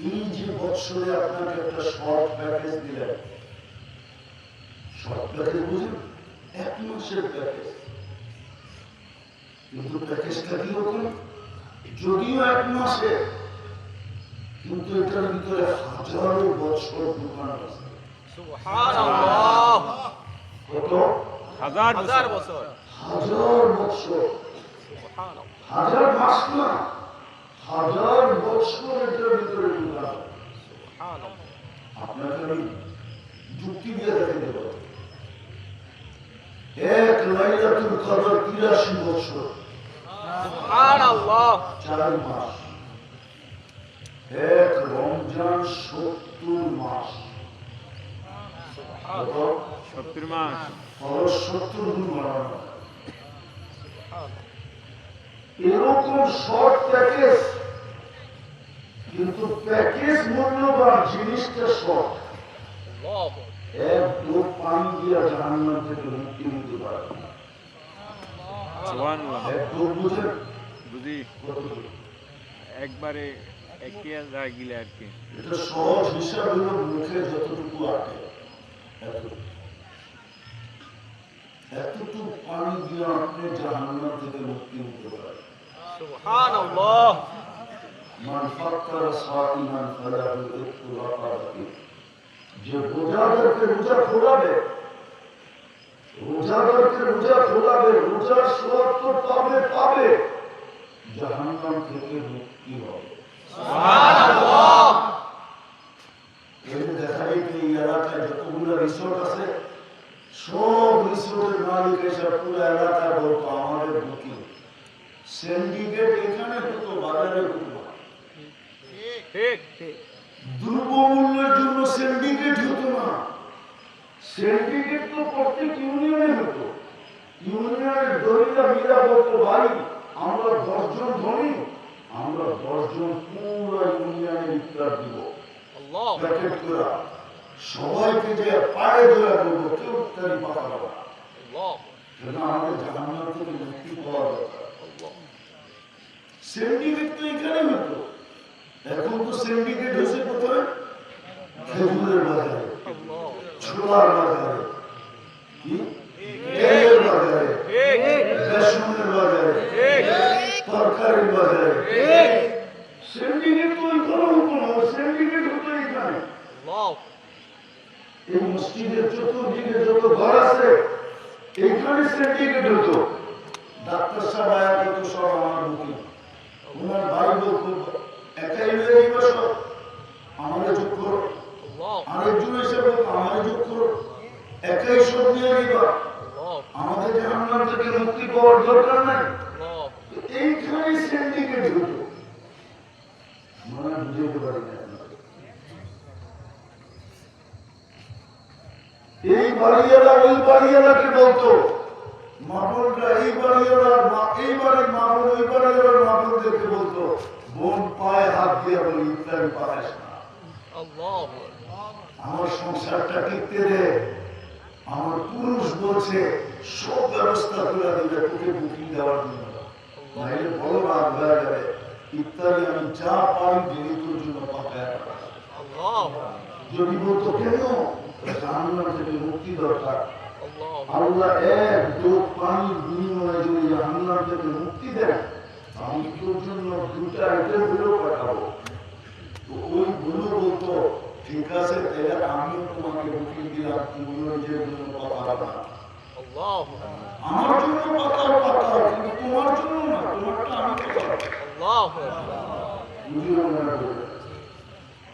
এই যে বৎসরে আপনাকে একটা শর্ট প্যাকেজ দিলেন শর্ট প্যাকেজ বুঝুন এক মাসের প্যাকেজ কিন্তু প্যাকেজটা কীরকম যদিও এক মাসে কিন্তু এটার ভিতরে হাজারো বছর দোকান আছে। কত? হাজার হাজার বছর। হাজার বছর হাজার মাস না। হাজার বছর এটার ভিতরে। আপনাকে আমি যুক্তি দিয়ে দেখে দেব এক লাইলাতুল কদর তিরাশি বছর। চার মাস। এক রমজান সত্তর মাস? সত্তর মাস। খরচ সত্তর এরকম শর্ট প্যাকেজ কিন্তু প্যাকেজ মূল্যবান জিনিসটা আল্লাহ এক পানি দিয়ে জাহান্নাম থেকে মুক্তি নিতে পারে? একবারে একে যায় গিলে আর কি। এটা সহজ হিসাব হলো মুখে যতটুকু আটে এতটুকু। এতটুকু পানি দিয়ে আপনি জাহান্নাম থেকে মুক্তি নিতে পারেন। সুবহানাল্লাহ। মান ফাক্কার সাতিমান ফালাহু ইকতু রাকাবাতি যে রোজাদারকে রোজা খোলাবে রোজাদারকে রোজা খোলাবে রোজার সওয়াব তো পাবে পাবে। জাহান্নাম থেকে মুক্তি হবে। সুবহানাল্লাহ। যে দেখা যায় কি এলাকায় যতগুলো রিসোর্ট আছে সব রিসোর্টের মালিক এসে পুরো এলাকায় বলতো আমাদের বুকিং। সিন্ডিকেট এখানে হতো বাজারে হতো। ঠিক। দ্রব্যমূল্যের জন্য সিন্ডিকেট হতো না। সিন্ডিকেট তো প্রত্যেক ইউনিয়নে হতো। ইউনিয়নের দরিয়া মিলা বলতো ভাই আমরা দশজন ধনী আমরা দশজন পুরো ইউনিয়নের ইফতার দিব। প্যাকেট করা। সবাইকে যে পায়ে ধরে বলব কেউ ইফতারি পাঠাবো যেন আমাদের জাহান্নাম থেকে মুক্তি পাওয়া দরকার? সিন্ডিকেট তো এখানে হতো। এখন তো সিন্ডিকেট হয়েছে কোথায় খেজুরের বাজারে ছোলার বাজারে। কি? তেলের বাজারে ঠিক বেসনের বাজারে ঠিক তরকারির বাজারে ঠিক সিন্ডিকেট তো ওইখানে হতো না সিন্ডিকেট হতো এখানে আল্লাহ এই মসজিদের চতুর্দিকে যত ঘর আছে এইখানে সিন্ডিকেট হতো ডাক্তার সাহেব আয়া কত সব আমার বুকিং ওনার ভাই বলতো একাই হয়ে যাইব সব আমারে যোগ করো আল্লাহ আরেকজন বলতো আমারে যোগ একাই সব নিয়ে নিবা। আমাদের জাহান্নাম থেকে মুক্তি পাওয়ার দরকার নাই। এইখানে সিন্ডিকেট হতো মনে বুঝতে পারি না। এই বাড়িওয়ালা, ওই বাড়িওয়ালাকে বলতো মামনরা এই বাড়িওয়ালার এই বাড়ির মামন, ওই বাড়িওয়ালার মামনদেরকে বলতো, বোন পায়ে হাত দিয়ে বলি, ইফতারি পাস না। আল্লাহ আমার সংসারটা টিকতে দে। আমার পুরুষ বলছে, সব ব্যবস্থা করে দেবে তোকে বুকিং দেওয়ার জন্য। মুক্তি দরকার। এক বিনিময়ে যদি মুক্তি দেন, আমি তোর জন্য দুটা গুলো পাঠাবো। ওই গুলো বলতো ঠিক আছে তাহলে আমিও তোমাকে বুকিং দিলাম তুমিও যে জন্য পাঠাবো না আল্লাহ আমার জন্য পাঠাও পাঠাও কিন্তু তোমার জন্য না তোমারটা আমি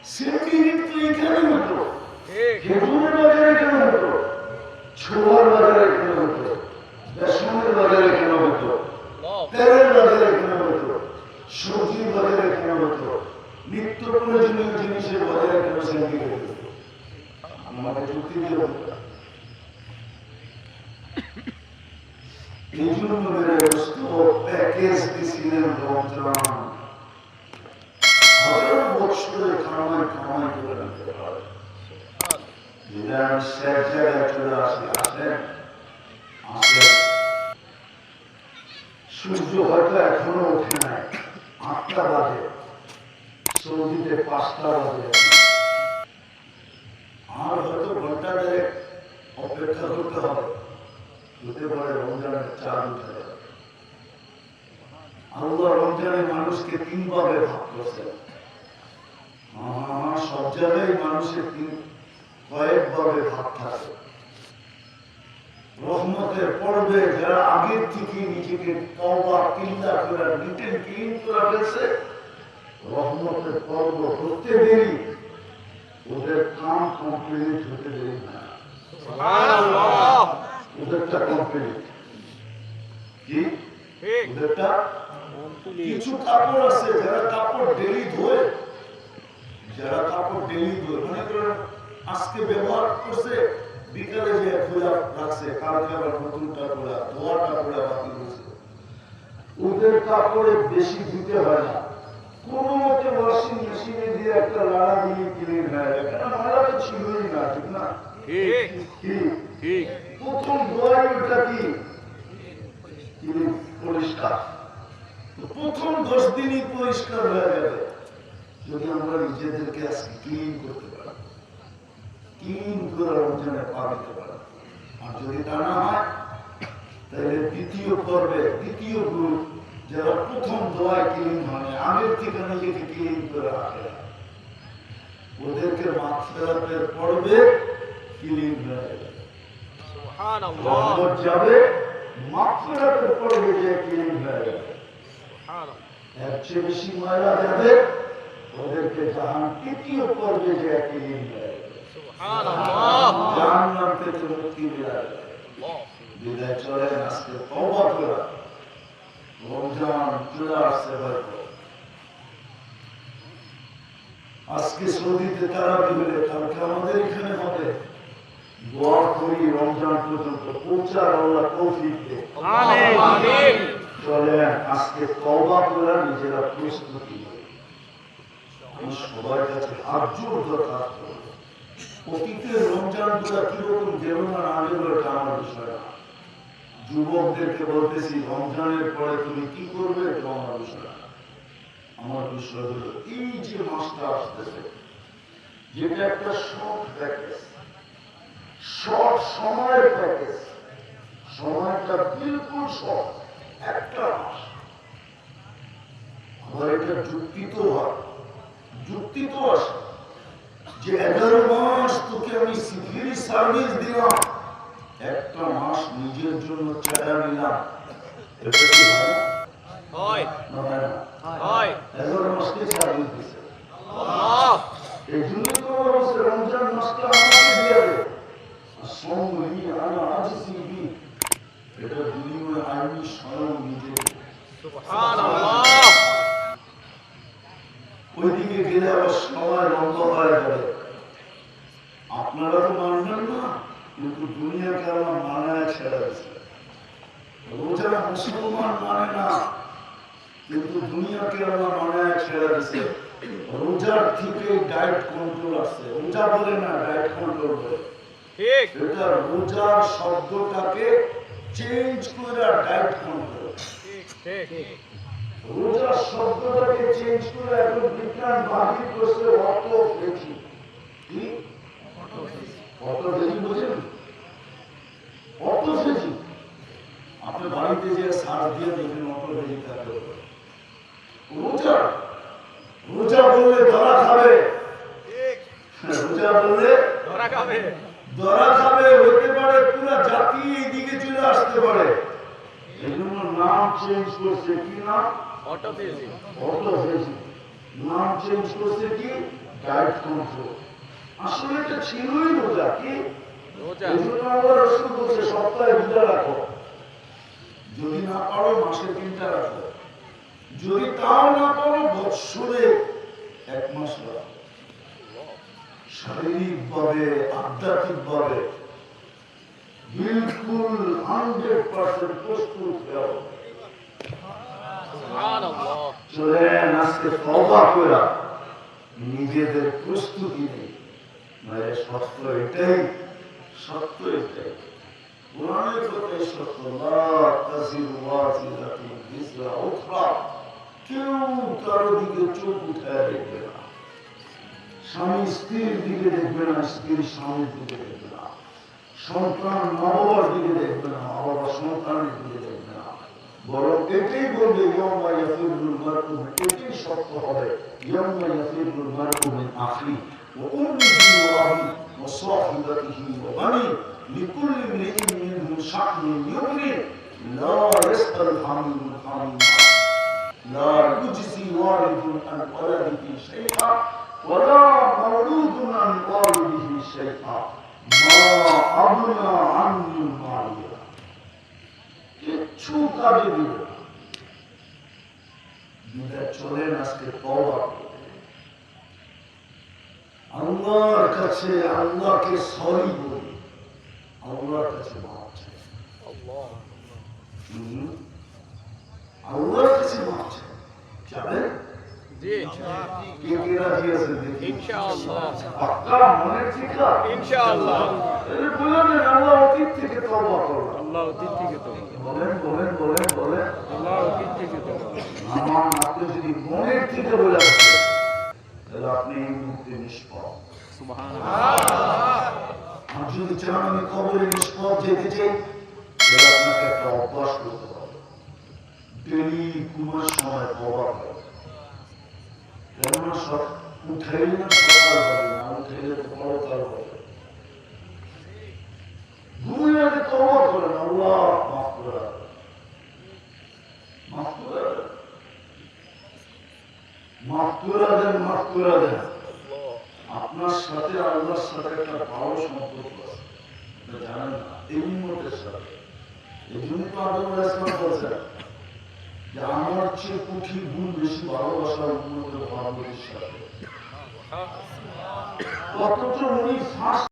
সিন্ডিকেট তো এখানে হতো খেজুরের বাজারে কেন হতো ছোলার বাজারে কেন হতো বেসনের বাজারে কেন হতো আল্লাহ তেলের বাজারে কেন হতো সবজির বাজারে কেন হতো নিত্য প্রয়োজনীয় জিনিসের বাজারে কেন আমাকে যুক্তি আসেন। সূর্য হয়তো এখনও ওঠে নাই, আটটা বাজে। সৌদিতে পাঁচটা বাজে। আর হয়তো ঘণ্টা দেড়েক অপেক্ষা করতে হবে। হতে পারে রমজানের চাঁদ উঠে আল্লাহ রমজানে মানুষকে তিন ভাবে ভাগ করছে। সব জায়গায় মানুষের তিন কয়েকভাবে ভাগ থাকে রহমতের পর্বে যারা আগের থেকে নিজেকে তওবা কিল্লা করে নিটেন ক্লিন করে ফেলছে রহমতের পর্ব করতে দেরি ওদের কাম কমপ্লিট হতে দেরি না। ওদেরটা কমপ্লিট কি? ওদেরটা? কিছু কাপড় আছে যারা কাপড় ডেলি ধোয় যারা কাপড় ডেলি ধোয় মনে করেন আজকে ব্যবহার করছে বিকালে যে খোলা রাখছে কালকে আবার নতুনটা খোলা ধোয়াটা খোলা বাকি রয়েছে ওদের কাপড়ে বেশি ধুতে হয় না। কোনো মতে ওয়াশিং মেশিনে দিয়ে একটা লাড়া দিয়ে কেন লাড়া তো ছিলই না ঠিক না? ঠিক। প্রথম দোয়াই ওটা কি? পরিষ্কার। প্রথম দশ দিনই পরিষ্কার হয়ে যাবে যদি আমরা নিজেদেরকে আজকে ক্লিন করতে পারি ক্লিন করে রমজানে পা দিতে পারি। আর যদি তা না হয় তাহলে দ্বিতীয় পর্বে দ্বিতীয় গ্রুপ যারা প্রথম দোয়ায় ক্লিন হয় আগের থেকে নিজেকে ক্লিন করে রাখে। ওদেরকে মাত্রাতের পর্বে ক্লিন হয়ে যাবে মাগফিরাতের পর্বে যে ক্লিন হয়ে যাবে। এর চেয়ে বেশি ময়লা যাবে ওদেরকে জাহান তৃতীয় পর্বে যে ক্লিন হয়ে সুবহানাল্লাহ। জাহান্নাম থেকে মুক্তি বিদায় চলে আজকে করা রমজান চলে আসছে হয়তো আজকে সৌদিতে তারাবি হলে কালকে আমাদের এখানে হবে। দোয়া করি রমজান পর্যন্ত পৌঁছার আল্লাহ তৌফিক দে। আমিন। আমিন। চলেন আজকে তওবা করে নিজেরা প্রস্তুতি। আমি সবার কাছে হাত দরকার অতীতের রমজানগুলা কীরকম গেল না না গেল এটা আমার বিষয় না যুবকদেরকে বলতেছি, রমজানের পরে তুমি কি করবে? এটা আমার বিষয়। আমার বিষয় হলো, এই যে মাসটা আসতেছে, যেটা একটা শর্ট প্যাকেজ শর্ট সময়ের প্যাকেজ সময়টা বিলকুল শর্ট একটা মাস। আবার এটা যুক্তি তো হয়। যুক্তি তো আসে যে এগারো মাস তোকে আমি সিকিউরি সার্ভিস দিলাম। নিজের জন্য চেড়া নিলাম এটা কি হয়? হয়। হয় না? হয়। এগারো দিছে আল্লাহ! এই জন্য তো বলা রমজান মাসটা আমাকে দিয়ে দে সঙ্গী আনা আজিসি বি এটা বিনিময়ে আমি স্বয়ং নিজে। সুবহানাল্লাহ! ওইদিকে গেলে আবার সময় বন্ধ হয়ে যাবে। আপনারা তো কিন্তু দুনিয়াকে আমার মানায় ছেড়ে দিচ্ছে রোজা মুসলমান মানে না কিন্তু দুনিয়াকে আমার মানায় ছেড়ে দিচ্ছে রোজার থেকে ডায়েট কন্ট্রোল আসছে রোজা বলে না ডায়েট কন্ট্রোল বলে। ঠিক। এটা রোজার শব্দটাকে চেঞ্জ করে ডায়েট কন্ট্রোল ঠিক ঠিক। রোজার শব্দটাকে চেঞ্জ করে এখন বিজ্ঞান বাহির করছে অটো ফেজি কি? অটো ফেজি বুঝেন অটো ফেজি আপনি বাড়িতে যে সার দিয়ে দেখবেন অটো ফেজি থাকে রোজা রোজা বললে ধরা খাবে। রোজা বললে ধরা খাবে। ধরা খাবে হতে পারে পুরো জাতি এইদিকে চলে আসতে পারে। এই জন্য নাম চেঞ্জ করছে কি নাম? অটো হয়েছে নাম চেঞ্জ করছে কি? ডায়েট কন্ট্রোল আসলে এটা ছিলই রোজা কি? রোজা এই জন্য আল্লাহ রসুল বলছে সপ্তাহে রোজা রাখো। যদি না পারো মাসে তিনটা রাখো। যদি তাও না পারো বৎসরে এক শারীরিকভাবে আধ্যাত্মিকভাবে বিলকুল হান্ড্রেড পার্সেন্ট প্রস্তুত চলেন আজকে তবা করা নিজেদের প্রস্তুতি নেই। মানে সত্য এটাই সত্য এটাই। সন্তান মা বাবার দিকে দেখবে মা বাবা সন্তানের দেখবে না। বরং এটাই বলবে ইয়মা ইয়াফিরুল মারকু এটাই সত্য হবে ইয়মা ইয়াফিরুল মারকু আখি ওয়া উম্মিহি ওয়া আবি ওয়া সাহিবাতিহি ওয়া বানি লিকুল্লি ইমরিইন মিনহুম শা'নুন ইউগনি লা ইয়াসআল হামিমুন হামিমা لا يجزي والد عن ولده شيئا ولا مولود عن والده شيئا ما أغنى عنه ماليا কিচ্ছু কাজে দিবে না। বিদায় চলেন আজকে তওবা করতে। আল্লাহর কাছে আল্লাহকে সরি বলি। আল্লাহর কাছে মাপ চাই। আল্লাহ আল্লাহর কাছে মাপ চাই। আমার আপনি যদি মনের থেকে বলে তাহলে আপনি এই মুহূর্তে সুবহান যদি চান আমি কবরে নিষ্পাপ যেতে চাই তাহলে আপনাকে একটা অভ্যাস করতে হবে। ডেলি ঘুমার সময় কবা করে কেননা সব উঠাইলে না সকাল হবে না উঠাইলে তো পরকাল হবে। ঘুমিয়ে আগে কবা করেন আল্লাহ মাফ করে মাফ করে মাফ করে দেন মাফ করে দেন। আপনার সাথে আল্লাহর সাথে একটা ভালো সম্পর্ক আছে। জানেন না, এই উম্মতের সাথে। এই জন্য তো আদম আলাইহিস সালাম বলছেন যে, আমার চেয়ে কোটি গুণ বেশি ভালোবাসা উন্মতের ভালোবাসার সাথে। অথচ উনি ফাঁস